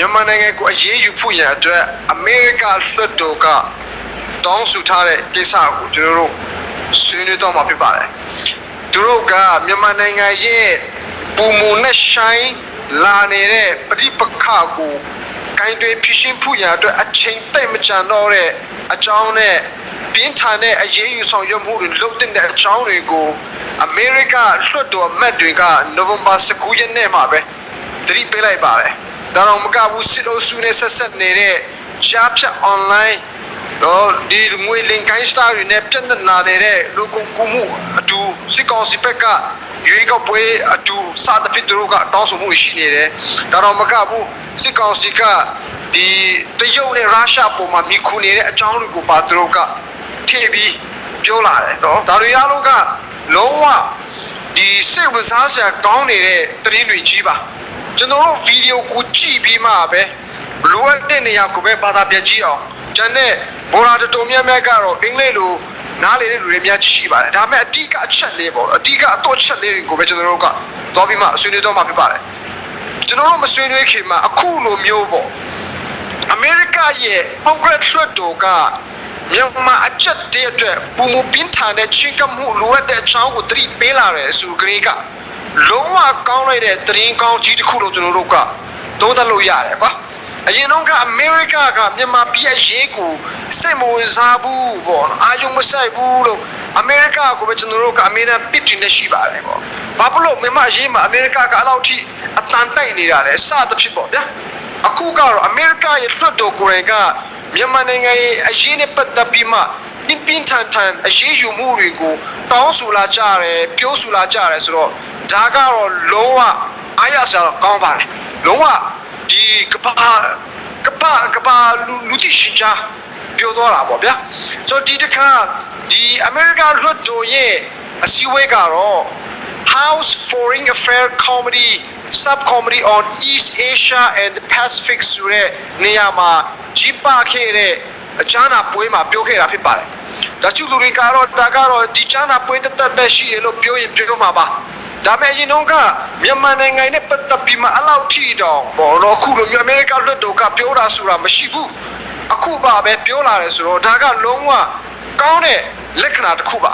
မြန်မာနိုင်ငံကိုအရေးယူဖို့ရန်အတွက်အမေရိကလွှတ်တော်ကတောင်းဆိုထားတဲ့ကိစ္စကိုကျွန်တော်တို့ဆွေးနွေးတော့မှာဖြစ်ပါတယ်။သူတို့ကမြန်မာနိုင်ငံရဲ့ပုံမူနဲ့ဆိုင်လာနေတဲ့ပဋိပက္ခကိုကိုင်းတွေဖြစ်ရှင်းဖို့ရန်အတွက်အချိန်တိတ်မကြံတော့တဲ့အကြောင်းနဲ့ပြင်းထန်တဲ့အရေးယူဆောင်ရွက်မှုတွေလုပ်တဲ့အကြောင်းတွေကိုအမေရိကလွှတ်တော်အမတ်တွေကနိုဝင်ဘာ19ရက်နေ့မှာပဲသတိပေးလိုက်ပါတယ်။ ဒါတော့မကဘူးစစ်အုပ်စုနဲ့ဆက်ဆက်နေတဲ့ကြားဖြတ် online တော့ဒီငွေလင်ကိုင်းစတာတွေနဲ့ပြဿနာနေတဲ့လူကုန်ကူမှုအတူစစ်ကောင်စီဘက်ကရွေးကောက်ပွဲအတူစသဖြင့်သူတို့ကတောင်းဆိုမှုရှိနေတယ်ဒါတော့မကဘူးစစ်ကောင်စီကဒီတရုတ်နဲ့ရုရှားပုံမှာမိခုနေတဲ့အကြောင်းတွေကိုပါသူတို့ကထည့်ပြီးပြောလာတယ်နော်ဒါတွေအားလုံးကလုံးဝဒီစိတ်ဝင်စားစရာကောင်းနေတဲ့သတင်းတွေကြီးပါ ကျွန်တော်တို့ဗီဒီယိုကိုကြည့်ပြီးမှပဲလိုအပ်တဲ့နေရာကိုပဲဘာသာပြန်ကြည့်အောင်ကျန်တဲ့ဘောရာတော်များများကတော့အင်္ဂလိပ်လိုနားလေတဲ့လူတွေများရှိပါတယ်ဒါပေမဲ့အတိကအချက်လေးပေါ့အတိကအတော့ချက်လေးတွေကိုပဲကျွန်တော်တို့ကသွားပြီးမှဆွေးနွေးတော့မှာဖြစ်ပါတယ်ကျွန်တော်တို့မဆွေးနွေးခင်မှာအခုလိုမျိုးပေါ့အမေရိကရဲ့ကွန်ဂရက်လွှတ်တော်ကမြန်မာအချက်တည်းအတွက်ပုံမပင်းထန်တဲ့ချင်းကမှုလိုအပ်တဲ့အကြောင်းကိုသတိပေးလာတယ်ဆိုကြတဲ့က လုံးဝကောင်းလိုက်တဲ့သတင်းကောင်းကြီးတစ်ခုလို့ကျွန်တော်တို့ကသုံးသပ်လို့ရတယ်ကွာအရင်တော့ကအမေရိကကမြန်မာပြည်ရဲ့ရေးကိုစိတ်မဝင်စားဘူးပေါ့နော်အာယုံမဆိုင်ဘူးလို့အမေရိကကိုပဲကျွန်တော်တို့ကအမေရိကန်ပစ်တင်နေရှိပါတယ်ပေါ့ဘာဖြစ်လို့မြန်မာရေးမှာအမေရိကကအဲ့လောက်ထိအတန်တိုက်နေတာလဲစသဖြင့်ပေါ့ဗျာအခုကတော့အမေရိကရဲ့လွှတ်တော်ကိုယ်တိုင်ကမြန်မာနိုင်ငံရဲ့အရေးနဲ့ပတ်သက်ပြီးမှ ပြင်းပြင်းထန်ထန်အရေးယူမှုတွေကိုတောင်းဆိုလာကြတယ်ပြောဆိုလာကြတယ်ဆိုတော့ဒါကတော့လုံးဝအားရစရာကောင်းပါတယ်လုံးဝဒီကပ္ပကပ္ပကပ္ပလူလူတိရှင်ချာပြောတော့တာပေါ့ဗျာဆိုတော့ဒီတစ်ခါဒီအမေရိကလွှတ်တော်ရဲ့အစည်းအဝေးကတော့ House Foreign Affairs Committee Subcommittee on East Asia and the Pacific ဆိုတဲ့နေရာမှာကြီးပခဲ့တဲ့အချမ်းနာပွဲမှာပြောခဲ့တာဖြစ်ပါတယ်။ ဒါချူလူတွေကတော့ဒါကတော့ဒီချမ်းနာပွဲတက်တက်ပဲရှိရလို့ပြောရင်ပြောမှာပါ။ဒါပေမဲ့ရင်တော့ကမြန်မာနိုင်ငံနဲ့ပတ်သက်ပြီးမှအလောက်ထိတောင်ပေါ့တော့အခုလိုမျိုးအမေရိကလွှတ်တော်ကပြောတာဆိုတာမရှိဘူး။အခုပါပဲပြောလာတယ်ဆိုတော့ဒါကလုံးဝကောင်းတဲ့လက္ခဏာတစ်ခုပါ